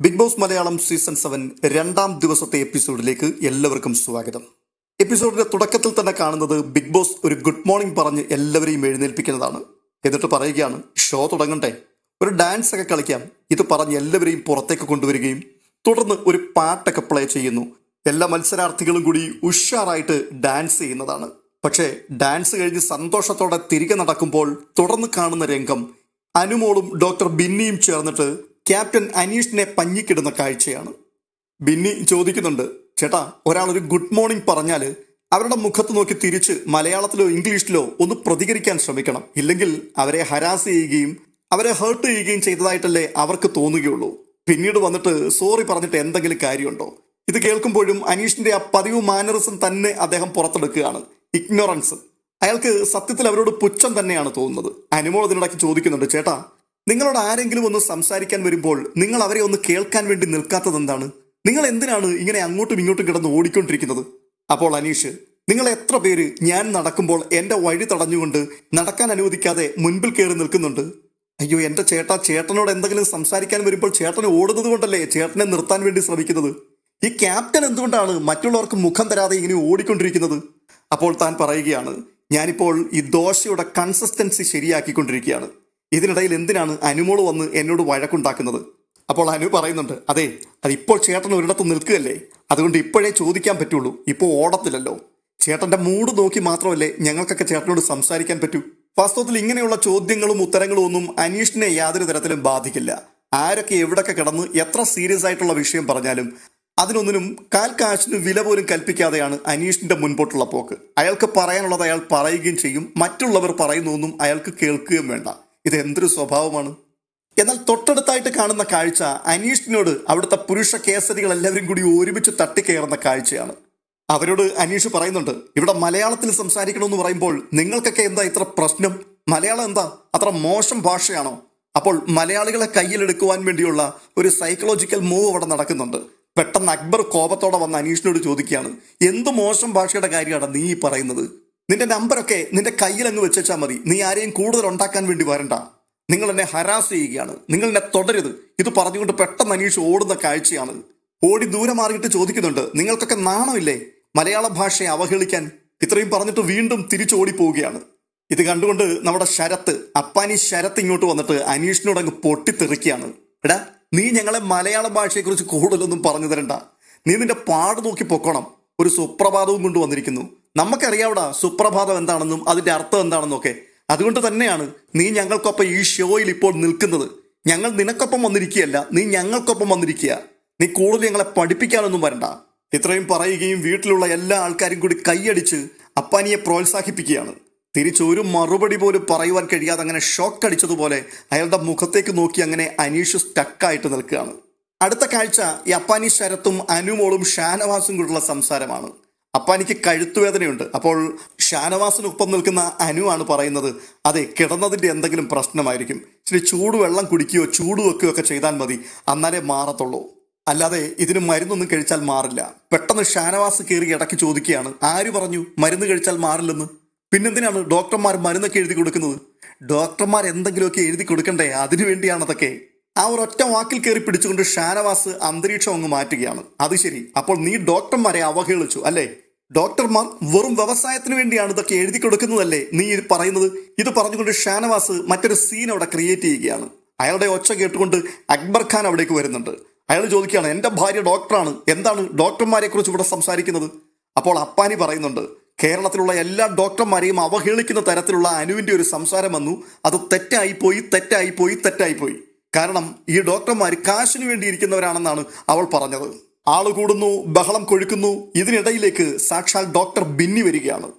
Bigg Boss Malayalam season seven രണ്ടാം ദിവസത്തെ എപ്പിസോഡിലേക്ക് എല്ലാവർക്കും സ്വാഗതം. എപ്പിസോഡിന്റെ തുടക്കത്തിൽ തന്നെ കാണുന്നത് ബിഗ് ബോസ് ഒരു ഗുഡ് മോർണിംഗ് പറഞ്ഞ് എല്ലാവരെയും എഴുന്നേൽപ്പിക്കുന്നതാണ്. എന്നിട്ട് പറയുകയാണ് ഷോ തുടങ്ങണ്ടേ. ഒരു ഡാൻസ് ഒക്കെ കളിക്കാം. ഇത് പറഞ്ഞ് എല്ലാവരെയും പുറത്തേക്ക് കൊണ്ടുവരികയും തുടർന്ന് ഒരു പാട്ടൊക്കെ പ്ലേ ചെയ്യുന്നു. എല്ലാ മത്സരാർത്ഥികളും കൂടി ഉഷാറായിട്ട് ഡാൻസ് ചെയ്യുന്നതാണ്. പക്ഷേ ഡാൻസ് കഴിഞ്ഞ് സന്തോഷത്തോടെ തിരികെ നടക്കുമ്പോൾ തുടർന്ന് കാണുന്ന രംഗം അനുമോളും ഡോക്ടർ ബിന്നിയും ചേർന്നിട്ട് ക്യാപ്റ്റൻ അനീഷിനെ പഞ്ഞിക്കിടുന്ന കാഴ്ചയാണ്. ബിന്നി ചോദിക്കുന്നുണ്ട് ചേട്ടാ ഒരാൾ ഒരു ഗുഡ് മോർണിംഗ് പറഞ്ഞാൽ അവരുടെ മുഖത്ത് നോക്കി തിരിച്ച് മലയാളത്തിലോ ഇംഗ്ലീഷിലോ ഒന്ന് പ്രതികരിക്കാൻ ശ്രമിക്കണം. ഇല്ലെങ്കിൽ അവരെ ഹരാസ് ചെയ്യുകയും അവരെ ഹേർട്ട് ചെയ്യുകയും ചെയ്തതായിട്ടല്ലേ അവർക്ക് തോന്നുകയുള്ളൂ. പിന്നീട് വന്നിട്ട് സോറി പറഞ്ഞിട്ട് എന്തെങ്കിലും കാര്യമുണ്ടോ? ഇത് കേൾക്കുമ്പോഴും അനീഷിന്റെ ആ പതിവ് മാനറിസം തന്നെ അദ്ദേഹം പുറത്തെടുക്കുകയാണ്. ഇഗ്നോറൻസ് അയാൾക്ക് സത്യത്തിൽ അവരോട് പുച്ഛം തന്നെയാണ് തോന്നുന്നത്. അനുമോൾ അതിനിടയ്ക്ക് ചോദിക്കുന്നുണ്ട് ചേട്ടാ നിങ്ങളോട് ആരെങ്കിലും ഒന്ന് സംസാരിക്കാൻ വരുമ്പോൾ നിങ്ങൾ അവരെ ഒന്ന് കേൾക്കാൻ വേണ്ടി നിൽക്കാത്തത് എന്താണ്? നിങ്ങൾ എന്തിനാണ് ഇങ്ങനെ അങ്ങോട്ടും ഇങ്ങോട്ടും കിടന്ന് ഓടിക്കൊണ്ടിരിക്കുന്നത്? അപ്പോൾ അനീഷ് നിങ്ങൾ എത്ര പേര് ഞാൻ നടക്കുമ്പോൾ എന്റെ വഴി തടഞ്ഞുകൊണ്ട് നടക്കാൻ അനുവദിക്കാതെ മുൻപിൽ കയറി നിൽക്കുന്നുണ്ട്? അയ്യോ എന്റെ ചേട്ടാ ചേട്ടനോട് എന്തെങ്കിലും സംസാരിക്കാൻ വരുമ്പോൾ ചേട്ടനെ ഓടുന്നത് കൊണ്ടല്ലേ ചേട്ടനെ നിർത്താൻ വേണ്ടി ശ്രമിക്കുന്നത്? ഈ ക്യാപ്റ്റൻ എന്തുകൊണ്ടാണ് മറ്റുള്ളവർക്ക് മുഖം തരാതെ ഇങ്ങനെ ഓടിക്കൊണ്ടിരിക്കുന്നത്? അപ്പോൾ താൻ പറയുകയാണ് ഞാനിപ്പോൾ ഈ ദോശയുടെ കൺസിസ്റ്റൻസി ശരിയാക്കിക്കൊണ്ടിരിക്കുകയാണ്. ഇതിനിടയിൽ എന്തിനാണ് അനുമോൾ വന്ന് എന്നോട് വഴക്കുണ്ടാക്കുന്നത്? അപ്പോൾ അനു പറയുന്നുണ്ട് അതെ അതിപ്പോൾ ചേട്ടൻ ഒരിടത്ത് നിൽക്കുകയല്ലേ? അതുകൊണ്ട് ഇപ്പോഴേ ചോദിക്കാൻ പറ്റുള്ളൂ. ഇപ്പോൾ ഓടത്തില്ലല്ലോ. ചേട്ടന്റെ മൂഡ് നോക്കി മാത്രമല്ലേ ഞങ്ങൾക്കൊക്കെ ചേട്ടനോട് സംസാരിക്കാൻ പറ്റൂ. വാസ്തവത്തിൽ ഇങ്ങനെയുള്ള ചോദ്യങ്ങളും ഉത്തരങ്ങളും ഒന്നും അനീഷിനെ യാതൊരു തരത്തിലും ബാധിക്കില്ല. ആരൊക്കെ എവിടൊക്കെ കിടന്ന് എത്ര സീരിയസ് ആയിട്ടുള്ള വിഷയം പറഞ്ഞാലും അതിനൊന്നിനും കാൽ കാശിന് വില പോലും കൽപ്പിക്കാതെയാണ് അനീഷിന്റെ മുൻപോട്ടുള്ള പോക്ക്. അയാൾക്ക് പറയാനുള്ളത് അയാൾ പറയുകയും ചെയ്യും മറ്റുള്ളവർ പറയുന്നൊന്നും അയാൾക്ക് കേൾക്കുകയും വേണ്ട. ഇത് എന്തൊരു സ്വഭാവമാണ്? എന്നാൽ തൊട്ടടുത്തായിട്ട് കാണുന്ന കാഴ്ച അനീഷിനോട് അവിടുത്തെ പുരുഷ കേസരികൾ എല്ലാവരും കൂടി ഒരുമിച്ച് തട്ടിക്കയറുന്ന കാഴ്ചയാണ്. അവരോട് അനീഷ് പറയുന്നുണ്ട് ഇവിടെ മലയാളത്തിൽ സംസാരിക്കണമെന്ന് പറയുമ്പോൾ നിങ്ങൾക്കൊക്കെ എന്താ ഇത്ര പ്രശ്നം? മലയാളം എന്താ? അത്ര മോശം ഭാഷയാണോ? അപ്പോൾ മലയാളികളെ കയ്യിലെടുക്കുവാൻ വേണ്ടിയുള്ള ഒരു സൈക്കോളജിക്കൽ മൂവ് അവിടെ നടക്കുന്നുണ്ട്. പെട്ടെന്ന് അക്ബർ കോപത്തോടെ വന്ന് അനീഷിനോട് ചോദിക്കുകയാണ് എന്ത് മോശം ഭാഷയുടെ കാര്യമാണ് നീ പറയുന്നത്? നിന്റെ നമ്പറൊക്കെ നിന്റെ കയ്യിൽ അങ്ങ് വെച്ചാൽ മതി. നീ ആരെയും കൂടുതൽ ഉണ്ടാക്കാൻ വേണ്ടി വരണ്ട. നിങ്ങൾ എന്നെ ഹരാസ് ചെയ്യുകയാണ്. നിങ്ങൾ എന്നെ തുടരുത് ഇത് പറഞ്ഞുകൊണ്ട് പെട്ടെന്ന് അനീഷ് ഓടുന്ന കാഴ്ചയാണ്. ഓടി ദൂരെ മാറിയിട്ട് ചോദിക്കുന്നുണ്ട് നിങ്ങൾക്കൊക്കെ നാണമില്ലേ? മലയാള ഭാഷയെ അവഹേളിക്കാൻ? ഇത്രയും പറഞ്ഞിട്ട് വീണ്ടും തിരിച്ചോടി പോവുകയാണ് ഇത് കണ്ടുകൊണ്ട് നമ്മുടെ ശരത്ത് അപ്പാനി ശരത്ത് ഇങ്ങോട്ട് വന്നിട്ട് അനീഷിനോട് അങ്ങ് പൊട്ടിത്തെറിക്കുകയാണ്. എടാ നീ ഞങ്ങളെ മലയാള ഭാഷയെക്കുറിച്ച് കൂടുതലൊന്നും പറഞ്ഞു തരണ്ട. നീ നിന്റെ പാട് നോക്കി പൊക്കണം. ഒരു സുപ്രഭാതവും കൊണ്ട് വന്നിരിക്കുന്നു. നമുക്കറിയാവടാ സുപ്രഭാതം എന്താണെന്നും അതിന്റെ അർത്ഥം എന്താണെന്നും ഒക്കെ. അതുകൊണ്ട് തന്നെയാണ് നീ ഞങ്ങൾക്കൊപ്പം ഈ ഷോയിൽ ഇപ്പോൾ നിൽക്കുന്നത്. ഞങ്ങൾ നിനക്കൊപ്പം വന്നിരിക്കുകയല്ല നീ ഞങ്ങൾക്കൊപ്പം വന്നിരിക്കുക. നീ കൂടുതൽ ഞങ്ങളെ പഠിപ്പിക്കാനൊന്നും വരണ്ട. ഇത്രയും പറയുകയും വീട്ടിലുള്ള എല്ലാ ആൾക്കാരും കൂടി കൈയടിച്ച് അപ്പാനിയെ പ്രോത്സാഹിപ്പിക്കുകയാണ്. തിരിച്ചൊരു മറുപടി പോലും പറയുവാൻ കഴിയാതെ അങ്ങനെ ഷോക്ക് അടിച്ചതുപോലെ അയാളുടെ മുഖത്തേക്ക് നോക്കി അങ്ങനെ അനീഷ് സ്റ്റക്കായിട്ട് നിൽക്കുകയാണ്. അടുത്ത കാഴ്ച ഈ അപ്പാനി ശരത്തും അനുമോളും ഷാനവാസും കൂടെയുള്ള സംസാരമാണ്. അപ്പാനിക്ക് കഴുത്തുവേദനയുണ്ട് അപ്പോൾ ഷാനവാസിനൊപ്പം നിൽക്കുന്ന അനു ആണ് പറയുന്നത് അതെ കിടന്നതിന്റെ എന്തെങ്കിലും പ്രശ്നമായിരിക്കും. ഇച്ചിരി ചൂടുവെള്ളം കുടിക്കുകയോ ചൂട് വെക്കുകയോ ഒക്കെ ചെയ്താൽ മതി. അന്നാലേ മാറത്തുള്ളൂ. അല്ലാതെ ഇതിന് മരുന്നൊന്നും കഴിച്ചാൽ മാറില്ല. പെട്ടെന്ന് ഷാനവാസ് കയറി ഇടയ്ക്ക് ചോദിക്കുകയാണ് ആര് പറഞ്ഞു മരുന്ന് കഴിച്ചാൽ മാറില്ലെന്ന്? പിന്നെന്തിനാണ് ഡോക്ടർമാർ മരുന്നൊക്കെ എഴുതി കൊടുക്കുന്നത്? ഡോക്ടർമാർ എന്തെങ്കിലുമൊക്കെ എഴുതി കൊടുക്കണ്ടേ? അതിനു വേണ്ടിയാണ് അതൊക്കെ ആ ഒരൊറ്റ വാക്കിൽ കയറി പിടിച്ചുകൊണ്ട് ഷാനവാസ് അന്തരീക്ഷം അങ്ങ് മാറ്റുകയാണ്. അത് ശരി. അപ്പോൾ നീ ഡോക്ടർമാരെ അവഹേളിച്ചു അല്ലേ? ഡോക്ടർമാർ വെറും വ്യവസായത്തിന് വേണ്ടിയാണ് ഇതൊക്കെ എഴുതി കൊടുക്കുന്നതല്ലേ? നീ പറയുന്നത്? ഇത് പറഞ്ഞുകൊണ്ട് ഷാനവാസ് മറ്റൊരു സീൻ അവിടെ ക്രിയേറ്റ് ചെയ്യുകയാണ്. അയാളുടെ ഒച്ച കേട്ടുകൊണ്ട് അക്ബർ ഖാൻ അവിടേക്ക് വരുന്നുണ്ട്. അയാൾ ചോദിക്കുകയാണ് എന്റെ ഭാര്യ ഡോക്ടറാണ്. എന്താണ് ഡോക്ടർമാരെ കുറിച്ച് ഇവിടെ സംസാരിക്കുന്നത്? അപ്പോൾ അപ്പാനി പറയുന്നുണ്ട് കേരളത്തിലുള്ള എല്ലാ ഡോക്ടർമാരെയും അവഹേളിക്കുന്ന തരത്തിലുള്ള അനുവിന്റെ ഒരു സംസാരം വന്നു. അത് തെറ്റായി പോയി തെറ്റായി പോയി തെറ്റായി പോയി കാരണം ഈ ഡോക്ടർമാർ കാശിനു വേണ്ടിയിരിക്കുന്നവരാണെന്നാണ് അവൾ പറഞ്ഞത്. ആൾ കൂടുന്നു ബഹളം കൊഴുക്കുന്നു. ഇതിനിടയിലേക്ക് സാക്ഷാൽ ഡോക്ടർ ബിന്നി വരികയാണ്.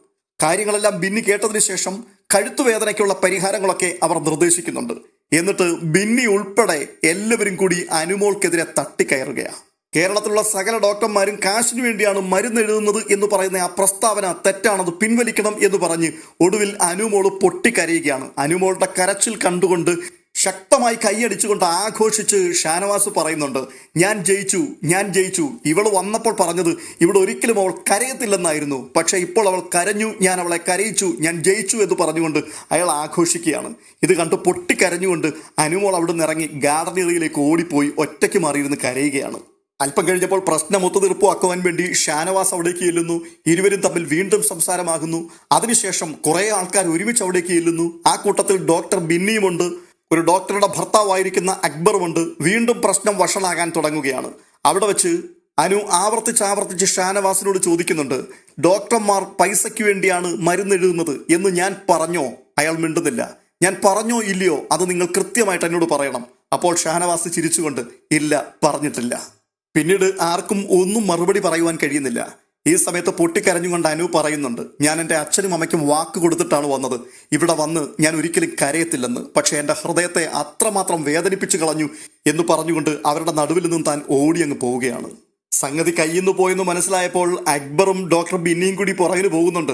കാര്യങ്ങളെല്ലാം ബിന്നി കേട്ടതിന് ശേഷം കഴുത്തുവേദനയ്ക്കുള്ള പരിഹാരങ്ങളൊക്കെ അവർ നിർദ്ദേശിക്കുന്നുണ്ട്. എന്നിട്ട് ബിന്നി ഉൾപ്പെടെ എല്ലാവരും കൂടി അനുമോൾക്കെതിരെ തട്ടിക്കയറുകയാണ്. കേരളത്തിലുള്ള സകല ഡോക്ടർമാരും കാശിനു വേണ്ടിയാണ് മരുന്ന് എഴുതുന്നത് എന്ന് പറയുന്ന ആ പ്രസ്താവന തെറ്റാണത് പിൻവലിക്കണം എന്ന് പറഞ്ഞ് ഒടുവിൽ അനുമോൾ പൊട്ടിക്കരയുകയാണ്. അനുമോളുടെ കരച്ചിൽ കണ്ടുകൊണ്ട് ശക്തമായി കൈയടിച്ചുകൊണ്ട് ആഘോഷിച്ച് ഷാനവാസ് പറയുന്നുണ്ട് ഞാൻ ജയിച്ചു ഞാൻ ജയിച്ചു. ഇവൾ വന്നപ്പോൾ പറഞ്ഞത് ഇവിടെ ഒരിക്കലും അവൾ കരയത്തില്ലെന്നായിരുന്നു. പക്ഷേ ഇപ്പോൾ അവൾ കരഞ്ഞു ഞാൻ അവളെ കരയിച്ചു ഞാൻ ജയിച്ചു എന്ന് പറഞ്ഞുകൊണ്ട് അയാൾ ആഘോഷിക്കുകയാണ്. ഇത് കണ്ട് പൊട്ടിക്കരഞ്ഞുകൊണ്ട് അനുമോൾ അവിടെ നിന്ന് ഇറങ്ങി ഗാർഡനറിയിലേക്ക് ഓടിപ്പോയി ഒറ്റയ്ക്ക് മാറിയിരുന്ന് കരയുകയാണ്. അല്പം കഴിഞ്ഞപ്പോൾ പ്രശ്നം ഒത്തുതീർപ്പുമാക്കുവാൻ വേണ്ടി ഷാനവാസ് അവിടേക്ക് ചെല്ലുന്നു. ഇരുവരും തമ്മിൽ വീണ്ടും സംസാരമാകുന്നു. അതിനുശേഷം കുറേ ആൾക്കാർ ഒരുമിച്ച് അവിടേക്ക് ചെല്ലുന്നു. ആ കൂട്ടത്തിൽ ഡോക്ടർ ബിന്നിയുമുണ്ട്. ഒരു ഡോക്ടറുടെ ഭർത്താവായിരിക്കുന്ന അക്ബർ അക്ബറുമുണ്ട് വീണ്ടും പ്രശ്നം വഷളാകാൻ തുടങ്ങുകയാണ്. അവിടെ വെച്ച് അനു ആവർത്തിച്ച് ആവർത്തിച്ച് ഷാനവാസിനോട് ചോദിക്കുന്നുണ്ട് ഡോക്ടർമാർ പൈസയ്ക്ക് വേണ്ടിയാണ് മരുന്ന് എഴുതുന്നത് എന്ന് ഞാൻ പറഞ്ഞോ? അയാൾ മിണ്ടുന്നില്ല. ഞാൻ പറഞ്ഞോ ഇല്ലയോ? അത് നിങ്ങൾ കൃത്യമായിട്ട് എന്നോട് പറയണം. അപ്പോൾ ഷാനവാസ് ചിരിച്ചുകൊണ്ട് ഇല്ല പറഞ്ഞിട്ടില്ല. പിന്നീട് ആർക്കും ഒന്നും മറുപടി പറയുവാൻ കഴിയുന്നില്ല. ഈ സമയത്ത് പൊട്ടിക്കരഞ്ഞുകൊണ്ട് അനു പറയുന്നുണ്ട് ഞാൻ എന്റെ അച്ഛനും അമ്മയ്ക്കും വാക്ക് കൊടുത്തിട്ടാണ് വന്നത്. ഇവിടെ വന്ന് ഞാൻ ഒരിക്കലും കരയത്തില്ലെന്ന്. പക്ഷേ എന്റെ ഹൃദയത്തെ അത്രമാത്രം വേദനിപ്പിച്ചു കളഞ്ഞു എന്ന് പറഞ്ഞുകൊണ്ട് അവരുടെ നടുവിൽ നിന്നും താൻ ഓടി അങ്ങ് പോവുകയാണ്. സംഗതി കയ്യിന്ന് പോയെന്ന് മനസ്സിലായപ്പോൾ അക്ബറും ഡോക്ടർ ബിന്നിയും കൂടി പുറകിന് പോകുന്നുണ്ട്.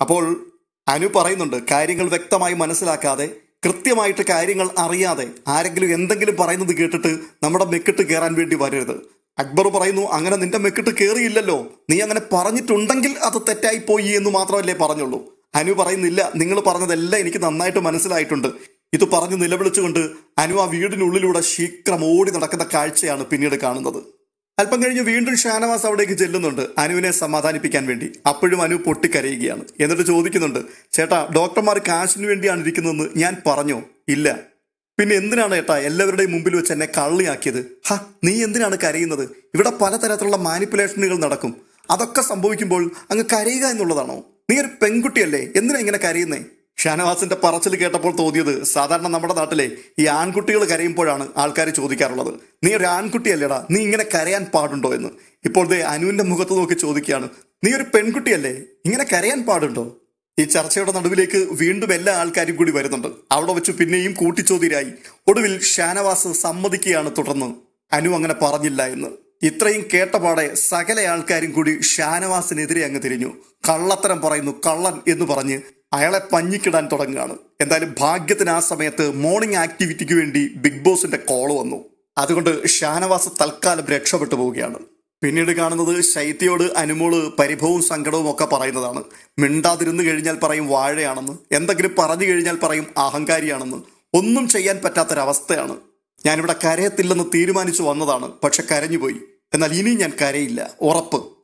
അപ്പോൾ അനു പറയുന്നുണ്ട് കാര്യങ്ങൾ വ്യക്തമായി മനസ്സിലാക്കാതെ കൃത്യമായിട്ട് കാര്യങ്ങൾ അറിയാതെ ആരെങ്കിലും എന്തെങ്കിലും പറയുന്നത് കേട്ടിട്ട് നമ്മുടെ മെക്കിട്ട് കയറാൻ വേണ്ടി വരരുത്. അക്ബർ പറയുന്നു അങ്ങനെ നിന്റെ മെക്കിട്ട് കയറിയില്ലല്ലോ നീ അങ്ങനെ പറഞ്ഞിട്ടുണ്ടെങ്കിൽ അത് തെറ്റായി പോയി എന്ന് മാത്രമല്ലേ പറഞ്ഞുള്ളൂ. അനു പറയുന്നില്ല നിങ്ങൾ പറഞ്ഞതെല്ലാം എനിക്ക് നന്നായിട്ട് മനസ്സിലായിട്ടുണ്ട്. ഇത് പറഞ്ഞു നിലവിളിച്ചുകൊണ്ട് അനു ആ വീടിനുള്ളിലൂടെ ശീക്രം ഓടി നടക്കുന്ന കാഴ്ചയാണ് പിന്നീട് കാണുന്നത്. അല്പം കഴിഞ്ഞ് വീണ്ടും ഷാനവാസ് അവിടേക്ക് ചെല്ലുന്നുണ്ട് അനുവിനെ സമാധാനിപ്പിക്കാൻ വേണ്ടി. അപ്പോഴും അനു പൊട്ടിക്കരയുകയാണ്. എന്നിട്ട് ചോദിക്കുന്നുണ്ട് ചേട്ടാ ഡോക്ടർമാർ കാശിനു വേണ്ടിയാണ് ഇരിക്കുന്നതെന്ന് ഞാൻ പറഞ്ഞോ? ഇല്ല. പിന്നെ എന്തിനാണ് ഏട്ടാ എല്ലാവരുടെയും മുമ്പിൽ വെച്ച് എന്നെ കള്ളിയാക്കിയത്? ഹ നീ എന്തിനാണ് കരയുന്നത്? ഇവിടെ പലതരത്തിലുള്ള മാനിപ്പുലേഷനുകൾ നടക്കും. അതൊക്കെ സംഭവിക്കുമ്പോൾ അങ്ങ് കരയുക എന്നുള്ളതാണോ? നീ ഒരു പെൺകുട്ടിയല്ലേ എന്തിനാ ഇങ്ങനെ കരയുന്നേ? ഷാനവാസിന്റെ പറച്ചിൽ കേട്ടപ്പോൾ തോന്നിയത് സാധാരണ നമ്മുടെ നാട്ടിലെ ഈ ആൺകുട്ടികൾ കരയുമ്പോഴാണ് ആൾക്കാർ ചോദിക്കാറുള്ളത്. നീ ഒരു ആൺകുട്ടിയല്ലേടാ നീ ഇങ്ങനെ കരയാൻ പാടുണ്ടോ എന്ന്? ഇപ്പോൾ ദേ അനുവിന്റെ മുഖത്ത് നോക്കി ചോദിക്കുകയാണ്. നീ ഒരു പെൺകുട്ടിയല്ലേ ഇങ്ങനെ കരയാൻ പാടുണ്ടോ? ഈ ചർച്ചയുടെ നടുവിലേക്ക് വീണ്ടും എല്ലാ ആൾക്കാരും കൂടി വരുന്നുണ്ട്. അവിടെ വെച്ച് പിന്നെയും കൂട്ടിച്ചോതിരായി ഒടുവിൽ ഷാനവാസ് സമ്മതിക്കുകയാണ് തുടർന്ന്. അനു അങ്ങനെ പറഞ്ഞില്ല എന്ന്. ഇത്രയും കേട്ടപാടെ സകല ആൾക്കാരും കൂടി ഷാനവാസിനെതിരെ അങ്ങ് തിരിഞ്ഞു. കള്ളത്തരം പറയുന്നു കള്ളൻ എന്ന് പറഞ്ഞ് അയാളെ പഞ്ഞിക്കിടാൻ തുടങ്ങുകയാണ്. എന്തായാലും ഭാഗ്യത്തിന് ആ സമയത്ത് മോർണിംഗ് ആക്ടിവിറ്റിക്ക് വേണ്ടി ബിഗ് ബോസിന്റെ കോൾ വന്നു. അതുകൊണ്ട് ഷാനവാസ് തൽക്കാലം രക്ഷപ്പെട്ടു പോവുകയാണ്. പിന്നീട് കാണുന്നത് ശൈത്യയോട് അനുമോൾ പരിഭവവും സങ്കടവും ഒക്കെ പറയുന്നതാണ്. മിണ്ടാതിരുന്ന് കഴിഞ്ഞാൽ പറയും വാഴയാണെന്ന്. എന്തെങ്കിലും പറഞ്ഞു കഴിഞ്ഞാൽ പറയും അഹങ്കാരിയാണെന്ന്. ഒന്നും ചെയ്യാൻ പറ്റാത്തൊരവസ്ഥയാണ്. ഞാനിവിടെ കരയത്തില്ലെന്ന് തീരുമാനിച്ചു വന്നതാണ്. പക്ഷെ കരഞ്ഞുപോയി എന്നാൽ ഇനി ഞാൻ കരയില്ല. ഉറപ്പ്.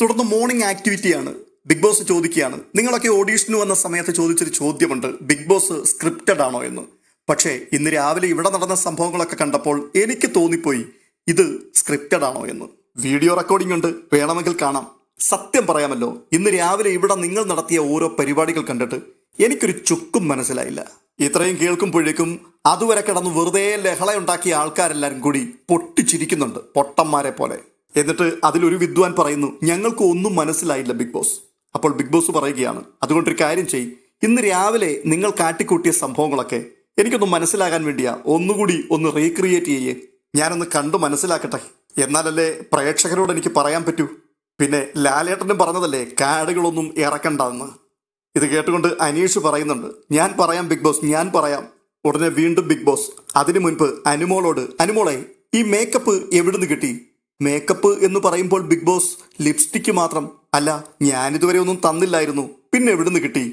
തുടർന്ന് മോർണിംഗ് ആക്ടിവിറ്റിയാണ് ബിഗ് ബോസ് ചോദിക്കുകയാണ്. നിങ്ങളൊക്കെ ഓഡീഷന് വന്ന സമയത്ത് ചോദിച്ചൊരു ചോദ്യമുണ്ട്. ബിഗ് ബോസ് സ്ക്രിപ്റ്റഡ് ആണോ എന്ന്. പക്ഷേ ഇന്ന് രാവിലെ ഇവിടെ നടന്ന സംഭവങ്ങളൊക്കെ കണ്ടപ്പോൾ എനിക്ക് തോന്നിപ്പോയി. ഇത് സ്ക്രിപ്റ്റഡ് ആണോ എന്ന്. വീഡിയോ റെക്കോർഡിംഗ് ഉണ്ട് വേണമെങ്കിൽ കാണാം. സത്യം പറയാമല്ലോ ഇന്ന് രാവിലെ ഇവിടെ നിങ്ങൾ നടത്തിയ ഓരോ പരിപാടികൾ കണ്ടിട്ട് എനിക്കൊരു ചുക്കും മനസ്സിലായില്ല. ഇത്രയും കേൾക്കുമ്പോഴേക്കും അതുവരെ കിടന്ന് വെറുതെ ലഹളയുണ്ടാക്കിയ ആൾക്കാരെല്ലാരും കൂടി പൊട്ടിച്ചിരിക്കുന്നുണ്ട് പൊട്ടന്മാരെ പോലെ. എന്നിട്ട് അതിലൊരു വിദ്വാൻ പറയുന്നു ഞങ്ങൾക്ക് ഒന്നും മനസ്സിലായില്ല ബിഗ് ബോസ്. അപ്പോൾ ബിഗ് ബോസ് പറയുകയാണ് അതുകൊണ്ടൊരു കാര്യം ചെയ് ഇന്ന് രാവിലെ നിങ്ങൾ കാട്ടിക്കൂട്ടിയ സംഭവങ്ങളൊക്കെ എനിക്കൊന്ന് മനസ്സിലാകാൻ വേണ്ടിയാ ഒന്നുകൂടി ഒന്ന് റീക്രിയേറ്റ് ചെയ്യേ. ഞാനൊന്ന് കണ്ടു മനസ്സിലാക്കട്ടെ. എന്നാലല്ലേ പ്രേക്ഷകരോട് എനിക്ക് പറയാൻ പറ്റൂ? പിന്നെ ലാലേട്ടനും പറഞ്ഞതല്ലേ കാടുകളൊന്നും ഇറക്കണ്ടെന്ന്? ഇത് കേട്ടുകൊണ്ട് അനീഷ് പറയുന്നുണ്ട് ഞാൻ പറയാം ബിഗ് ബോസ് ഞാൻ പറയാം. ഉടനെ വീണ്ടും ബിഗ് ബോസ്. അതിനു മുൻപ് അനുമോളോട് അനുമോളെ ഈ മേക്കപ്പ് എവിടുന്ന് കിട്ടി? മേക്കപ്പ് എന്ന് പറയുമ്പോൾ ബിഗ് ബോസ് ലിപ്സ്റ്റിക്ക് മാത്രം. അല്ല ഞാനിതുവരെ ഒന്നും തന്നില്ലായിരുന്നു പിന്നെ എവിടുന്ന് കിട്ടി?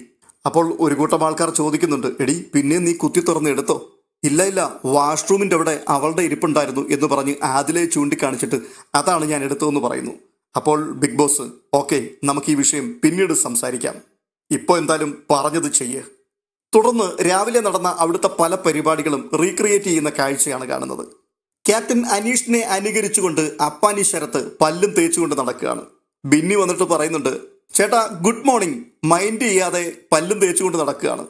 അപ്പോൾ ഒരു കൂട്ടം ആൾക്കാർ ചോദിക്കുന്നുണ്ട് എടി പിന്നെ നീ കുത്തി തുറന്ന് എടുത്തോ? ഇല്ല ഇല്ല വാഷ്റൂമിന്റെ അവിടെ അവളുടെ ഇരിപ്പുണ്ടായിരുന്നു എന്ന് പറഞ്ഞ് ആദിലെ ചൂണ്ടിക്കാണിച്ചിട്ട് അതാണ് ഞാൻ എടുത്തതെന്ന് പറയുന്നു. അപ്പോൾ ബിഗ് ബോസ് ഓക്കെ നമുക്ക് ഈ വിഷയം പിന്നീട് സംസാരിക്കാം. ഇപ്പോൾ എന്തായാലും പറഞ്ഞത് ചെയ്യ്. തുടർന്ന് രാവിലെ നടന്ന അവിടുത്തെ പല പരിപാടികളും റീക്രിയേറ്റ് ചെയ്യുന്ന കാഴ്ചയാണ് കാണുന്നത്. ക്യാപ്റ്റൻ അനീഷിനെ അനുകരിച്ചുകൊണ്ട് അപ്പാനി ശരത്ത് പല്ലും തേച്ചുകൊണ്ട് നടക്കുകയാണ്. ബിന്നി വന്നിട്ട് പറയുന്നുണ്ട് ചേട്ടാ ഗുഡ് മോർണിംഗ്. മൈൻഡ് ചെയ്യാതെ പല്ലും തേച്ചുകൊണ്ട് നടക്കുകയാണ്.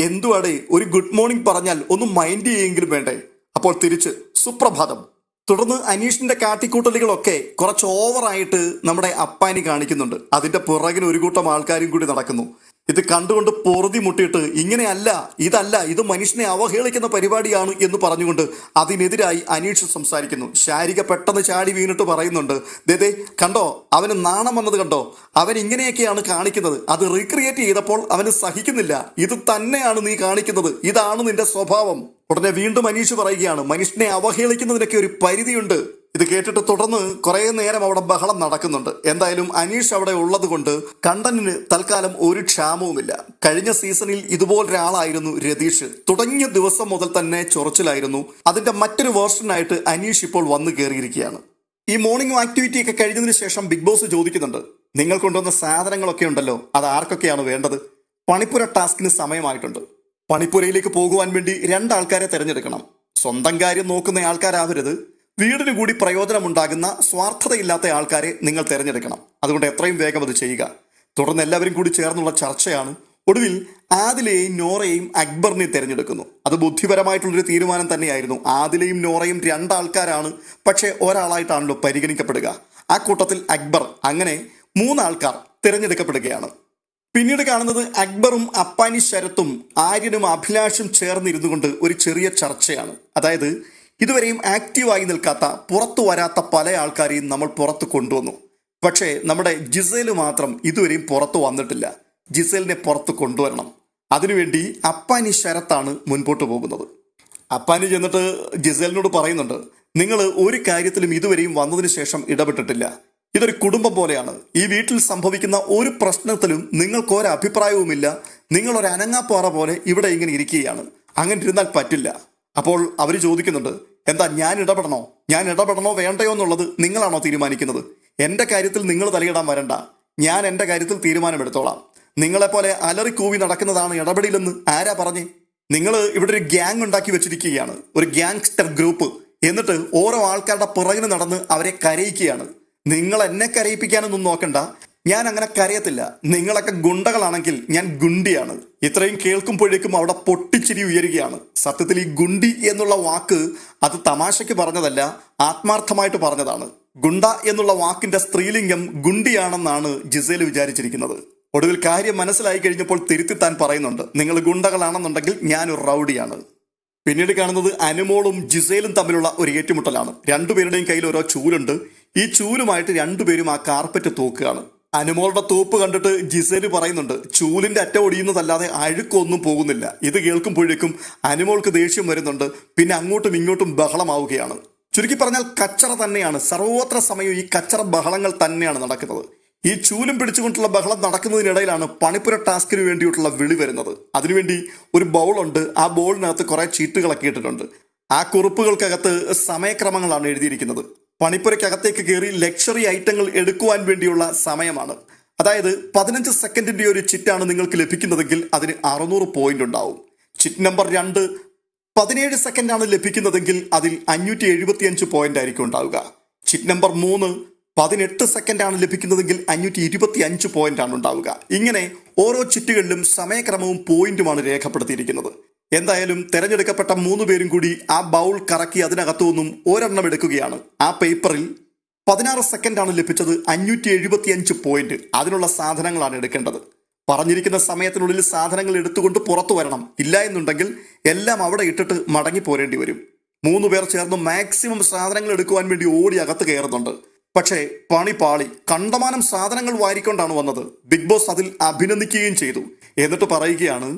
എന്തുവാടേ? ഒരു ഗുഡ് മോർണിംഗ് പറഞ്ഞാൽ ഒന്ന് മൈൻഡ് ചെയ്യെങ്കിലും വേണ്ടേ? അപ്പോൾ തിരിച്ച് സുപ്രഭാതം. തുടർന്ന് അനീഷിന്റെ കാട്ടിക്കൂട്ടലുകളൊക്കെ കുറച്ച് ഓവറായിട്ട് നമ്മുടെ അപ്പാനി കാണിക്കുന്നുണ്ട്. അതിന്റെ പുറകിൽ ഒരു കൂട്ടം ആൾക്കാരും കൂടി നടക്കുന്നു. ഇത് കണ്ടുകൊണ്ട് പൊറുതി മുട്ടിയിട്ട് ഇങ്ങനെയല്ല ഇതല്ല ഇത് മനുഷ്യനെ അവഹേളിക്കുന്ന പരിപാടിയാണ് എന്ന് പറഞ്ഞുകൊണ്ട് അതിനെതിരായി അനീഷ് സംസാരിക്കുന്നു. ശാരിക പെട്ടെന്ന് ചാടി വീണിട്ട് പറയുന്നുണ്ട് ദേ കണ്ടോ അവന് നാണം വന്നത് കണ്ടോ? അവൻ ഇങ്ങനെയൊക്കെയാണ് കാണിക്കുന്നത്. അത് റീക്രിയേറ്റ് ചെയ്തപ്പോൾ അവന് സഹിക്കുന്നില്ല. ഇത് തന്നെയാണ് നീ കാണിക്കുന്നത്. ഇതാണ് നിന്റെ സ്വഭാവം. ഉടനെ വീണ്ടും അനീഷ് പറയുകയാണ് മനുഷ്യനെ അവഹേളിക്കുന്നതിനൊക്കെ ഒരു പരിധിയുണ്ട്. ഇത് കേട്ടിട്ട് തുടർന്ന് കുറേ നേരം അവിടെ ബഹളം നടക്കുന്നുണ്ട്. എന്തായാലും അനീഷ് അവിടെ ഉള്ളത് കൊണ്ട് കണ്ടന്റിന് തൽക്കാലം ഒരു ക്ഷാമവുമില്ല. കഴിഞ്ഞ സീസണിൽ ഇതുപോലൊരാളായിരുന്നു രതീഷ്. തുടങ്ങിയ ദിവസം മുതൽ തന്നെ ചൊറച്ചിലായിരുന്നു. അതിന്റെ മറ്റൊരു വേർഷനായിട്ട് അനീഷ് ഇപ്പോൾ വന്നു കയറിയിരിക്കുകയാണ് ഈ മോർണിംഗ് ആക്ടിവിറ്റി ഒക്കെ കഴിഞ്ഞതിന് ശേഷം ബിഗ് ബോസ് ചോദിക്കുന്നുണ്ട്. നിങ്ങൾ കൊണ്ടുവന്ന സാധനങ്ങളൊക്കെ ഉണ്ടല്ലോ അത് ആർക്കൊക്കെയാണ് വേണ്ടത്? പണിപ്പുര ടാസ്കിന് സമയമായിട്ടുണ്ട്. പണിപ്പുരയിലേക്ക് പോകുവാൻ വേണ്ടി രണ്ടാൾക്കാരെ തിരഞ്ഞെടുക്കണം. സ്വന്തം കാര്യം നോക്കുന്ന ആൾക്കാരാവരുത്. വീടിന് കൂടി പ്രയോജനമുണ്ടാകുന്ന സ്വാർത്ഥതയില്ലാത്ത ആൾക്കാരെ നിങ്ങൾ തിരഞ്ഞെടുക്കണം. അതുകൊണ്ട് എത്രയും വേഗം അത് ചെയ്യുക. തുടർന്ന് എല്ലാവരും കൂടി ചേർന്നുള്ള ചർച്ചയാണ്. ഒടുവിൽ ആദിലെയും നോറയെയും അക്ബറിനെയും തിരഞ്ഞെടുക്കുന്നു. അത് ബുദ്ധിപരമായിട്ടുള്ളൊരു തീരുമാനം തന്നെയായിരുന്നു. ആദിലെയും നോറയും രണ്ടാൾക്കാരാണ്. പക്ഷേ ഒരാളായിട്ടാണല്ലോ പരിഗണിക്കപ്പെടുക. ആ കൂട്ടത്തിൽ അക്ബർ അങ്ങനെ മൂന്നാൾക്കാർ തിരഞ്ഞെടുക്കപ്പെടുകയാണ്. പിന്നീട് കാണുന്നത് അക്ബറും അപ്പാനി ശരത്തും ആര്യനും അഭിലാഷും ചേർന്നിരുന്നു കൊണ്ട് ഒരു ചെറിയ ചർച്ചയാണ്. അതായത് ഇതുവരെയും ആക്റ്റീവായി നിൽക്കാത്ത പുറത്തു വരാത്ത പല ആൾക്കാരെയും നമ്മൾ പുറത്ത് കൊണ്ടുവന്നു. പക്ഷേ നമ്മുടെ ജിസേൽ മാത്രം ഇതുവരെയും പുറത്തു വന്നിട്ടില്ല. ജിസേലിനെ പുറത്ത് കൊണ്ടുവരണം. അതിനുവേണ്ടി അപ്പാനി ശരത്താണ് മുൻപോട്ട് പോകുന്നത്. അപ്പാനി ചെന്നിട്ട് ജിസേലിനോട് പറയുന്നുണ്ട് നിങ്ങൾ ഒരു കാര്യത്തിലും ഇതുവരെയും വന്നതിന് ശേഷം ഇടപെട്ടിട്ടില്ല. ഇതൊരു കുടുംബം പോലെയാണ്. ഈ വീട്ടിൽ സംഭവിക്കുന്ന ഒരു പ്രശ്നത്തിലും നിങ്ങൾക്ക് ഒരു അഭിപ്രായവുമില്ല. നിങ്ങൾ ഒരു അനങ്ങാപ്പാറ പോലെ ഇവിടെ ഇങ്ങനെ ഇരിക്കുകയാണ്. അങ്ങനെ ഇരുന്നാൽ പറ്റില്ല. അപ്പോൾ അവർ ചോദിക്കുന്നുണ്ട് എന്താ ഞാൻ ഇടപെടണോ? ഞാൻ ഇടപെടണോ വേണ്ടയോ എന്നുള്ളത് നിങ്ങളാണോ തീരുമാനിക്കുന്നത്? എന്റെ കാര്യത്തിൽ നിങ്ങൾ തലയിടാൻ വരണ്ട. ഞാൻ എന്റെ കാര്യത്തിൽ തീരുമാനമെടുത്തോളാം. നിങ്ങളെപ്പോലെ അലറി കൂവി നടക്കുന്നതാണ് ഇടപെടില്ലെന്ന് ആരാ പറഞ്ഞേ? നിങ്ങൾ ഇവിടെ ഒരു ഗ്യാങ് ഉണ്ടാക്കി വെച്ചിരിക്കുകയാണ്. ഒരു ഗ്യാങ്സ്റ്റർ ഗ്രൂപ്പ്. എന്നിട്ട് ഓരോ ആൾക്കാരുടെ പുറകിൽ നടന്ന് അവരെ കരയിക്കുകയാണ്. നിങ്ങൾ എന്നെ കരയിപ്പിക്കാനൊന്നും നോക്കണ്ട. ഞാൻ അങ്ങനെ കരയത്തില്ല. നിങ്ങളൊക്കെ ഗുണ്ടകളാണെങ്കിൽ ഞാൻ ഗുണ്ടിയാണ്. ഇത്രയും കേൾക്കുമ്പോഴേക്കും അവിടെ പൊട്ടിച്ചിരി ഉയരുകയാണ്. സത്യത്തിൽ ഈ ഗുണ്ടി എന്നുള്ള വാക്ക് അത് തമാശയ്ക്ക് പറഞ്ഞതല്ല ആത്മാർത്ഥമായിട്ട് പറഞ്ഞതാണ്. ഗുണ്ട എന്നുള്ള വാക്കിന്റെ സ്ത്രീലിംഗം ഗുണ്ടിയാണെന്നാണ് ജിസേൽ വിചാരിച്ചിരിക്കുന്നത്. ഒടുവിൽ കാര്യം മനസ്സിലായി കഴിഞ്ഞപ്പോൾ തിരുത്തി താൻ പറയുന്നുണ്ട്. നിങ്ങൾ ഗുണ്ടകളാണെന്നുണ്ടെങ്കിൽ ഞാനൊരു റൗഡിയാണ്. പിന്നീട് കാണുന്നത് അനുമോളും ജിസേലും തമ്മിലുള്ള ഒരു ഏറ്റുമുട്ടലാണ്. രണ്ടുപേരുടെയും കയ്യിൽ ഓരോ ചൂലുണ്ട്. ഈ ചൂലുമായിട്ട് രണ്ടുപേരും ആ കാർപ്പറ്റ് തൂക്കുകയാണ്. അനുമോളുടെ തൂപ്പ് കണ്ടിട്ട് ജിസേൽ പറയുന്നുണ്ട് ചൂലിന്റെ അറ്റ ഒടിയുന്നതല്ലാതെ അഴുക്കൊന്നും പോകുന്നില്ല. ഇത് കേൾക്കുമ്പോഴേക്കും അനുമോൾക്ക് ദേഷ്യം വരുന്നുണ്ട് പിന്നെ അങ്ങോട്ടും ഇങ്ങോട്ടും ബഹളമാവുകയാണ്. ചുരുക്കി പറഞ്ഞാൽ കച്ചറ തന്നെയാണ് സർവോത്ര സമയവും ഈ കച്ചറ ബഹളങ്ങൾ തന്നെയാണ് നടക്കുന്നത്. ഈ ചൂലും പിടിച്ചുകൊണ്ടുള്ള ബഹളം നടക്കുന്നതിനിടയിലാണ് പണിപ്പുര ടാസ്കിന് വേണ്ടിയിട്ടുള്ള വിളി വരുന്നത്. അതിനുവേണ്ടി ഒരു ബൗളുണ്ട് ആ ബോളിനകത്ത് കുറെ ചീട്ടുകളൊക്കെ ഇട്ടിട്ടുണ്ട്. ആ കുറിപ്പുകൾക്കകത്ത് സമയക്രമങ്ങളാണ് എഴുതിയിരിക്കുന്നത്. പണിപ്പുരയ്ക്കകത്തേക്ക് കയറി ലക്ഷറി ഐറ്റങ്ങൾ എടുക്കുവാൻ വേണ്ടിയുള്ള സമയമാണ്. അതായത് പതിനഞ്ച് സെക്കൻഡിന്റെ ഒരു ചിറ്റാണ് നിങ്ങൾക്ക് ലഭിക്കുന്നതെങ്കിൽ അതിന് അറുന്നൂറ് പോയിന്റ് ഉണ്ടാവും. ചിറ്റ് നമ്പർ രണ്ട് പതിനേഴ് സെക്കൻഡാണ് ലഭിക്കുന്നതെങ്കിൽ അതിൽ അഞ്ഞൂറ്റി എഴുപത്തി അഞ്ച് പോയിന്റ് ആയിരിക്കും ഉണ്ടാവുക. ചിറ്റ് നമ്പർ മൂന്ന് പതിനെട്ട് സെക്കൻഡാണ് ലഭിക്കുന്നതെങ്കിൽ അഞ്ഞൂറ്റി ഇരുപത്തി അഞ്ച് പോയിന്റ് ആണ് ഉണ്ടാവുക. ഇങ്ങനെ ഓരോ ചിറ്റുകളിലും സമയക്രമവും പോയിന്റുമാണ് രേഖപ്പെടുത്തിയിരിക്കുന്നത്. എന്തായാലും തെരഞ്ഞെടുക്കപ്പെട്ട മൂന്ന് പേരും കൂടി ആ ബൗൾ കറക്കി അതിനകത്തു നിന്നും ഒരെണ്ണം എടുക്കുകയാണ്. ആ പേപ്പറിൽ പതിനാറ് സെക്കൻഡാണ് ലഭിച്ചത്. അഞ്ഞൂറ്റി എഴുപത്തി അഞ്ച് പോയിന്റ്. അതിനുള്ള സാധനങ്ങളാണ് എടുക്കേണ്ടത്. പറഞ്ഞിരിക്കുന്ന സമയത്തിനുള്ളിൽ സാധനങ്ങൾ എടുത്തുകൊണ്ട് പുറത്തു വരണം. ഇല്ല എന്നുണ്ടെങ്കിൽ എല്ലാം അവിടെ ഇട്ടിട്ട് മടങ്ങി പോരേണ്ടി വരും. മൂന്ന് പേർ ചേർന്ന് മാക്സിമം സാധനങ്ങൾ എടുക്കുവാൻ വേണ്ടി ഓടി അകത്ത് കയറുന്നുണ്ട്. പക്ഷേ പണി പാളി. കണ്ടമാനം സാധനങ്ങൾ വാരിക്കൊണ്ടാണ് വന്നത്. ബിഗ് ബോസ് അതിൽ അഭിനന്ദിക്കുകയും ചെയ്തു. എന്നിട്ട് പറയുകയാണ്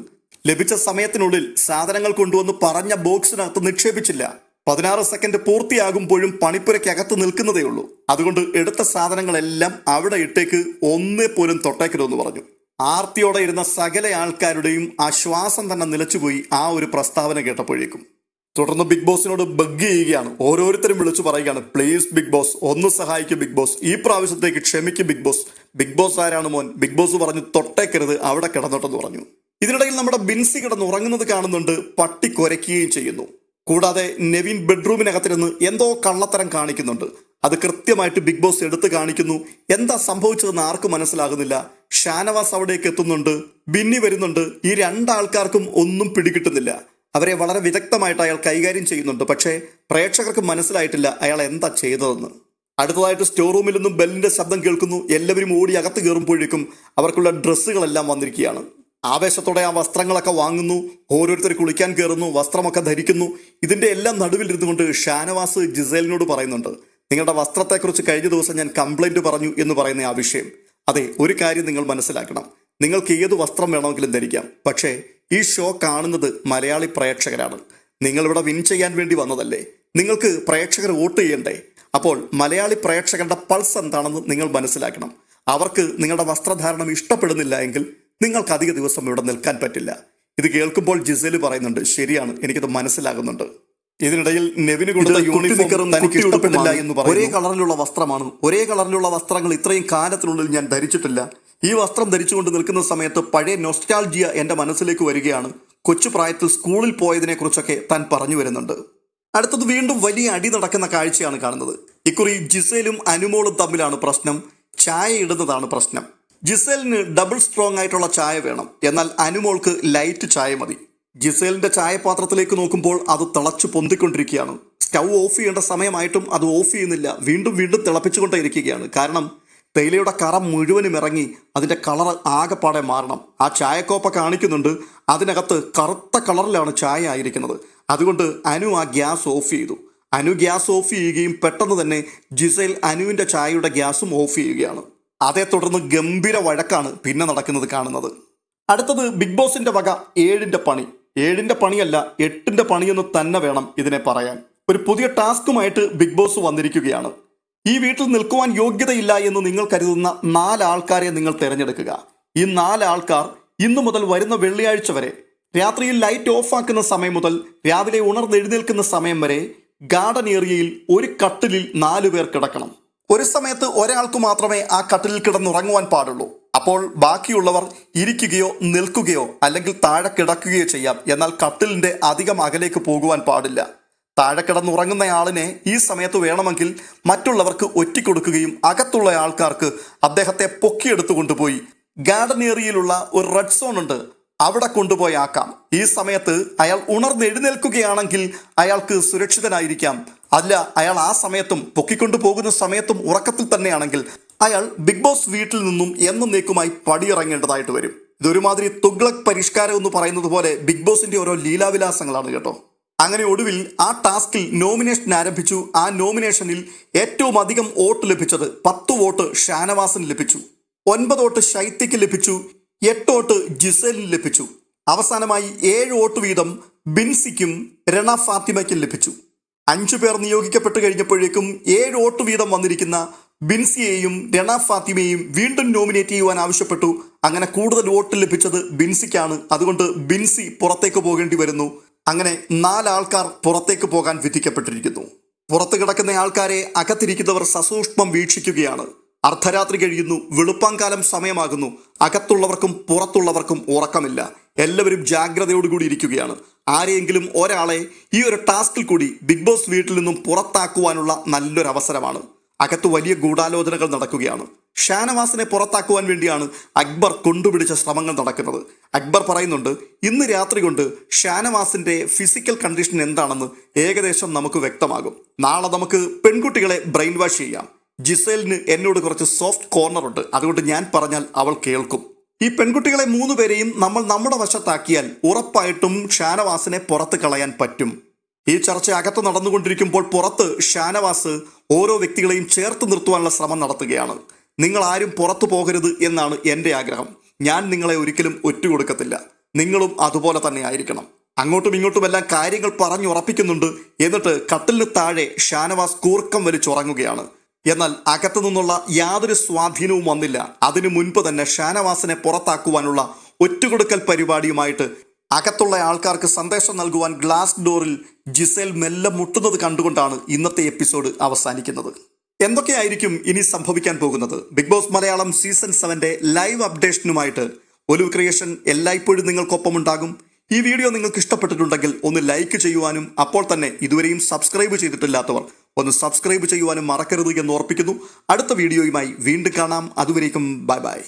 ലഭിച്ച സമയത്തിനുള്ളിൽ സാധനങ്ങൾ കൊണ്ടുവന്ന് പറഞ്ഞ ബോക്സിനകത്ത് നിക്ഷേപിച്ചില്ല. പതിനാറ് സെക്കൻഡ് പൂർത്തിയാകുമ്പോഴും പണിപ്പുരയ്ക്കകത്ത് നിൽക്കുന്നതേ ഉള്ളൂ അതുകൊണ്ട് എടുത്ത സാധനങ്ങളെല്ലാം അവിടെ ഇട്ടേക്ക് ഒന്നേ പോലും തൊട്ടേക്കരുതെന്ന് പറഞ്ഞു. ആർത്തിയോടെ ഇരുന്ന സകല ആൾക്കാരുടെയും ആശ്വാസം ശ്വാസം തന്നെ നിലച്ചുപോയി ആ ഒരു പ്രസ്താവന കേട്ടപ്പോഴേക്കും. തുടർന്ന് ബിഗ് ബോസിനോട് ബഗ് ചെയ്യുകയാണ്. ഓരോരുത്തരും വിളിച്ചു പറയുകയാണ് പ്ലീസ് ബിഗ് ബോസ് ഒന്ന് സഹായിക്കും ബിഗ് ബോസ് ഈ പ്രാവശ്യത്തേക്ക് ക്ഷമിക്കും ബിഗ് ബോസ് ബിഗ് ബോസ് ആരാണ് മോൻ? ബിഗ് ബോസ് പറഞ്ഞു തൊട്ടേക്കരുത് അവിടെ കിടന്നോട്ടെന്ന് പറഞ്ഞു. ഇതിനിടയിൽ നമ്മുടെ ബിൻസി കിടന്ന് ഉറങ്ങുന്നത് കാണുന്നുണ്ട് പട്ടി കുരയ്ക്കുകയും ചെയ്യുന്നു. കൂടാതെ നെവിൻ ബെഡ്റൂമിനകത്തിരുന്ന് എന്തോ കള്ളത്തരം കാണിക്കുന്നുണ്ട്. അത് കൃത്യമായിട്ട് ബിഗ് ബോസ് എടുത്തു കാണിക്കുന്നു. എന്താ സംഭവിച്ചതെന്ന് ആർക്കും മനസ്സിലാകുന്നില്ല. ഷാനവാസ് അവിടേക്ക് എത്തുന്നുണ്ട്. ബിന്നി വരുന്നുണ്ട്. ഈ രണ്ടാൾക്കാർക്കും ഒന്നും പിടികിട്ടുന്നില്ല. അവരെ വളരെ വിദഗ്ധമായിട്ട് അയാൾ കൈകാര്യം ചെയ്യുന്നുണ്ട്. പക്ഷേ പ്രേക്ഷകർക്ക് മനസ്സിലായിട്ടില്ല അയാൾ എന്താ ചെയ്തതെന്ന്. അടുത്തതായിട്ട് സ്റ്റോർ റൂമിൽ നിന്നും ബെല്ലിന്റെ ശബ്ദം കേൾക്കുന്നു. എല്ലാവരും ഓടി അകത്ത് കയറുമ്പോഴേക്കും അവർക്കുള്ള ഡ്രസ്സുകളെല്ലാം വന്നിരിക്കുകയാണ്. ആവേശത്തോടെ ആ വസ്ത്രങ്ങളൊക്കെ വാങ്ങുന്നു ഓരോരുത്തർ കുളിക്കാൻ കയറുന്നു വസ്ത്രമൊക്കെ ധരിക്കുന്നു. ഇതിന്റെ എല്ലാം നടുവിൽ ഇരുന്നുകൊണ്ട് ഷാനവാസ് ജിസേലിനോട് പറയുന്നുണ്ട് നിങ്ങളുടെ വസ്ത്രത്തെക്കുറിച്ച് കഴിഞ്ഞ ദിവസം ഞാൻ കംപ്ലൈന്റ് പറഞ്ഞു എന്ന് പറയുന്ന ആ വിഷയം. അതെ ഒരു കാര്യം നിങ്ങൾ മനസ്സിലാക്കണം. നിങ്ങൾക്ക് ഏത് വസ്ത്രം വേണമെങ്കിലും ധരിക്കാം. പക്ഷേ ഈ ഷോ കാണുന്നത് മലയാളി പ്രേക്ഷകരാണ്. നിങ്ങളിവിടെ വിൻ ചെയ്യാൻ വേണ്ടി വന്നതല്ലേ? നിങ്ങൾക്ക് പ്രേക്ഷകർ വോട്ട് ചെയ്യണ്ടേ? അപ്പോൾ മലയാളി പ്രേക്ഷകരുടെ പൾസ് എന്താണെന്ന് നിങ്ങൾ മനസ്സിലാക്കണം. അവർക്ക് നിങ്ങളുടെ വസ്ത്രധാരണം ഇഷ്ടപ്പെടുന്നില്ല എങ്കിൽ നിങ്ങൾക്ക് അധിക ദിവസം ഇവിടെ നിൽക്കാൻ പറ്റില്ല. ഇത് കേൾക്കുമ്പോൾ ജിസേൽ പറയുന്നുണ്ട് ശരിയാണ് എനിക്കത് മനസ്സിലാകുന്നുണ്ട്. ഇതിനിടയിൽ നെവിന് കൊടുത്ത യൂണിഫോം തനിക്ക് ഇഷ്ടപ്പെട്ടില്ല എന്ന് എന്ന് ഒരേ കളറിലുള്ള വസ്ത്രമാണ്. ഒരേ കളറിലുള്ള വസ്ത്രങ്ങൾ ഇത്രയും കാലത്തിനുള്ളിൽ ഞാൻ ധരിച്ചിട്ടില്ല. ഈ വസ്ത്രം ധരിച്ചുകൊണ്ട് നിൽക്കുന്ന സമയത്ത് പഴയ നൊസ്റ്റാൾജിയ എന്റെ മനസ്സിലേക്ക് വരികയാണ്. കൊച്ചു പ്രായത്തിൽ സ്കൂളിൽ പോയതിനെ കുറിച്ചൊക്കെ താൻ പറഞ്ഞു വരുന്നുണ്ട്. അടുത്തത് വീണ്ടും വലിയ അടി നടക്കുന്ന കാഴ്ചയാണ് കാണുന്നത്. ഇക്കുറി ജിസേലും അനുമോളും തമ്മിലാണ് പ്രശ്നം. ചായ ഇടുന്നതാണ് പ്രശ്നം. ജിസേലിന് ഡബിൾ സ്ട്രോങ് ആയിട്ടുള്ള ചായ വേണം. എന്നാൽ അനുമോൾക്ക് ലൈറ്റ് ചായ മതി. ജിസേലിന്റെ ചായപാത്രത്തിലേക്ക് നോക്കുമ്പോൾ അത് തിളച്ചു പൊന്തിക്കൊണ്ടിരിക്കുകയാണ്. സ്റ്റൗ ഓഫ് ചെയ്യേണ്ട സമയമായിട്ടും അത് ഓഫ് ചെയ്യുന്നില്ല. വീണ്ടും വീണ്ടും തിളപ്പിച്ചുകൊണ്ടേയിരിക്കുകയാണ്. കാരണം തേയിലയുടെ കറ മുഴുവനും ഇറങ്ങി അതിന്റെ കളർ ആകെപ്പാടെ മാറണം. ആ ചായക്കോപ്പ കാണിക്കുന്നുണ്ട്. അതിനകത്ത് കറുത്ത കളറിലാണ് ചായ ആയിരിക്കുന്നത്. അതുകൊണ്ട് അനു ആ ഗ്യാസ് ഓഫ് ചെയ്തു. അനു ഗ്യാസ് ഓഫ് ചെയ്യുകയും പെട്ടെന്ന് തന്നെ ജിസേൽ അനുവിന്റെ ചായയുടെ ഗ്യാസും ഓഫ് ചെയ്യുകയാണ്. അതേ തുടർന്ന് ഗംഭീര വഴക്കാണ് പിന്നെ നടക്കുന്നത് കാണുന്നത്. അടുത്തത് ബിഗ് ബോസിന്റെ വക ഏഴിന്റെ പണി. ഏഴിന്റെ പണിയല്ല എട്ടിന്റെ പണിയെന്ന് തന്നെ വേണം ഇതിനെ പറയാൻ. ഒരു പുതിയ ടാസ്കുമായിട്ട് ബിഗ് ബോസ് വന്നിരിക്കുകയാണ്. ഈ വീട്ടിൽ നിൽക്കുവാൻ യോഗ്യതയില്ല എന്ന് നിങ്ങൾ കരുതുന്ന നാല് ആൾക്കാരെ നിങ്ങൾ തിരഞ്ഞെടുക്കുക. ഈ നാല് ആൾക്കാർ ഇന്നു മുതൽ വരുന്ന വെള്ളിയാഴ്ച വരെ രാത്രിയിൽ ലൈറ്റ് ഓഫാക്കുന്ന സമയം മുതൽ രാവിലെ ഉണർന്നെഴുന്നേൽക്കുന്ന സമയം വരെ ഗാർഡൻ ഏരിയയിൽ ഒരു കട്ടിലിൽ നാലു പേർ കിടക്കണം. ഒരു സമയത്ത് ഒരാൾക്ക് മാത്രമേ ആ കട്ടിലിൽ കിടന്നുറങ്ങുവാൻ പാടുള്ളൂ. അപ്പോൾ ബാക്കിയുള്ളവർ ഇരിക്കുകയോ നിൽക്കുകയോ അല്ലെങ്കിൽ താഴെ കിടക്കുകയോ ചെയ്യാം. എന്നാൽ കട്ടിലിന്റെ അധികം അകലേക്ക് പോകുവാൻ പാടില്ല. താഴെ കിടന്നുറങ്ങുന്ന ആളിനെ ഈ സമയത്ത് വേണമെങ്കിൽ മറ്റുള്ളവർക്ക് ഒറ്റിക്കൊടുക്കുകയും അകത്തുള്ള ആൾക്കാർക്ക് അദ്ദേഹത്തെ പൊക്കിയെടുത്തു കൊണ്ടുപോയി. ഗാർഡൻ ഏരിയയിലുള്ള ഒരു റെഡ് സോൺ ഉണ്ട്. അവിടെ കൊണ്ടുപോയി ആക്കാം. ഈ സമയത്ത് അയാൾ ഉണർന്നെഴുന്നേൽക്കുകയാണെങ്കിൽ അയാൾക്ക് സുരക്ഷിതനായിരിക്കാം. അല്ല അയാൾ ആ സമയത്തും പൊക്കിക്കൊണ്ടു പോകുന്ന സമയത്തും ഉറക്കത്തിൽ തന്നെയാണെങ്കിൽ അയാൾ ബിഗ് ബോസ് വീട്ടിൽ നിന്നും എന്നേക്കുമായി പടിയിറങ്ങേണ്ടതായിട്ട് വരും. ഇതൊരുമാതിരി തുഗ്ലക് പരിഷ്കാരം എന്ന് പറയുന്നത് പോലെ ബിഗ് ബോസിന്റെ ഓരോ ലീലാവിലാസങ്ങളാണ് കേട്ടോ. അങ്ങനെ ഒടുവിൽ ആ ടാസ്കിൽ നോമിനേഷൻ ആരംഭിച്ചു. ആ നോമിനേഷനിൽ ഏറ്റവും അധികം വോട്ട് ലഭിച്ചത് പത്ത് വോട്ട് ഷാനവാസിന് ലഭിച്ചു. ഒൻപത് വോട്ട് ശൈത്യക്ക് ലഭിച്ചു. എട്ട് വോട്ട് ജിസേലിന് ലഭിച്ചു. അവസാനമായി ഏഴ് വോട്ട് വീതം ബിൻസിക്കും രണ ഫാത്തിമയ്ക്കും ലഭിച്ചു. അഞ്ചു പേർ നിയോഗിക്കപ്പെട്ടു കഴിഞ്ഞപ്പോഴേക്കും ഏഴ് വോട്ട് വീതം വന്നിരിക്കുന്ന ബിൻസിയെയും രണ ഫാത്തിമയെയും വീണ്ടും നോമിനേറ്റ് ചെയ്യുവാൻ ആവശ്യപ്പെട്ടു. അങ്ങനെ കൂടുതൽ വോട്ട് ലഭിച്ചത് ബിൻസിക്കാണ്. അതുകൊണ്ട് ബിൻസി പുറത്തേക്ക് പോകേണ്ടി വരുന്നു. അങ്ങനെ നാലാൾക്കാർ പുറത്തേക്ക് പോകാൻ വിധിക്കപ്പെട്ടിരിക്കുന്നു. പുറത്തു കിടക്കുന്ന ആൾക്കാരെ അകത്തിരിക്കുന്നവർ സസൂക്ഷ്മം വീക്ഷിക്കുകയാണ്. അർദ്ധരാത്രി കഴിയുന്നു. വെളുപ്പാങ്കാലം സമയമാകുന്നു. അകത്തുള്ളവർക്കും പുറത്തുള്ളവർക്കും ഉറക്കമില്ല. എല്ലാവരും ജാഗ്രതയോടുകൂടി ഇരിക്കുകയാണ്. ആരെയെങ്കിലും ഒരാളെ ഈ ഒരു ടാസ്കിൽ കൂടി ബിഗ് ബോസ് വീട്ടിൽ നിന്നും പുറത്താക്കുവാനുള്ള നല്ലൊരു അവസരമാണ്. അകത്ത് വലിയ ഗൂഢാലോചനകൾ നടക്കുകയാണ്. ഷാനവാസിനെ പുറത്താക്കുവാൻ വേണ്ടിയാണ് അക്ബർ കൊണ്ടുപിടിച്ച ശ്രമങ്ങൾ നടക്കുന്നത്. അക്ബർ പറയുന്നുണ്ട് ഇന്ന് രാത്രി കൊണ്ട് ഷാനവാസിന്റെ ഫിസിക്കൽ കണ്ടീഷൻ എന്താണെന്ന് ഏകദേശം നമുക്ക് വ്യക്തമാകും. നാളെ നമുക്ക് പെൺകുട്ടികളെ ബ്രെയിൻ വാഷ് ചെയ്യാം. ജിസേലിന് എന്നോട് കുറച്ച് സോഫ്റ്റ് കോർണർ ഉണ്ട്. അതുകൊണ്ട് ഞാൻ പറഞ്ഞാൽ അവൾ കേൾക്കും. ഈ പെൺകുട്ടികളെ മൂന്നു പേരെയും നമ്മൾ നമ്മുടെ വശത്താക്കിയാൽ ഉറപ്പായിട്ടും ഷാനവാസിനെ പുറത്ത് കളയാൻ പറ്റും. ഈ ചർച്ച അകത്ത് നടന്നുകൊണ്ടിരിക്കുമ്പോൾ പുറത്ത് ഷാനവാസ് ഓരോ വ്യക്തികളെയും ചേർത്ത് നിർത്തുവാനുള്ള ശ്രമം നടത്തുകയാണ്. നിങ്ങൾ ആരും പുറത്തു പോകരുത് എന്നാണ് എന്റെ ആഗ്രഹം. ഞാൻ നിങ്ങളെ ഒരിക്കലും ഒറ്റുകൊടുക്കത്തില്ല. നിങ്ങളും അതുപോലെ തന്നെ ആയിരിക്കണം. അങ്ങോട്ടും ഇങ്ങോട്ടുമെല്ലാം കാര്യങ്ങൾ പറഞ്ഞുറപ്പിക്കുന്നുണ്ട്. എന്നിട്ട് കട്ടിലിന് താഴെ ഷാനവാസ് കൂർക്കം വലിച്ചുറങ്ങുകയാണ്. എന്നാൽ അകത്തു നിന്നുള്ള യാതൊരു സ്വാധീനവും വന്നില്ല. അതിനു മുൻപ് തന്നെ ഷാനവാസിനെ പുറത്താക്കുവാനുള്ള ഒറ്റുകൊടുക്കൽ പരിപാടിയുമായിട്ട് അകത്തുള്ള ആൾക്കാർക്ക് സന്ദേശം നൽകുവാൻ ഗ്ലാസ് ഡോറിൽ ജിസേൽ മെല്ലെ മുട്ടുന്നത് കണ്ടുകൊണ്ടാണ് ഇന്നത്തെ എപ്പിസോഡ് അവസാനിക്കുന്നത്. എന്തൊക്കെയായിരിക്കും ഇനി സംഭവിക്കാൻ പോകുന്നത്? ബിഗ് ബോസ് മലയാളം സീസൺ സെവന്റെ ലൈവ് അപ്ഡേഷനുമായിട്ട് ഒലിവ് ക്രിയേഷൻ എല്ലായ്പ്പോഴും നിങ്ങൾക്കൊപ്പം ഉണ്ടാകും. ഈ വീഡിയോ നിങ്ങൾക്ക് ഇഷ്ടപ്പെട്ടിട്ടുണ്ടെങ്കിൽ ഒന്ന് ലൈക്ക് ചെയ്യുവാനും അപ്പോൾ തന്നെ ഇതുവരെയും സബ്സ്ക്രൈബ് ചെയ്തിട്ടില്ലാത്തവർ ഒന്ന് സബ്സ്ക്രൈബ് ചെയ്യുവാനും മറക്കരുത് എന്ന് ഓർപ്പിക്കുന്നു അടുത്ത വീഡിയോയുമായി വീണ്ടും കാണാം. അതുവരേക്കും ബൈ ബൈ.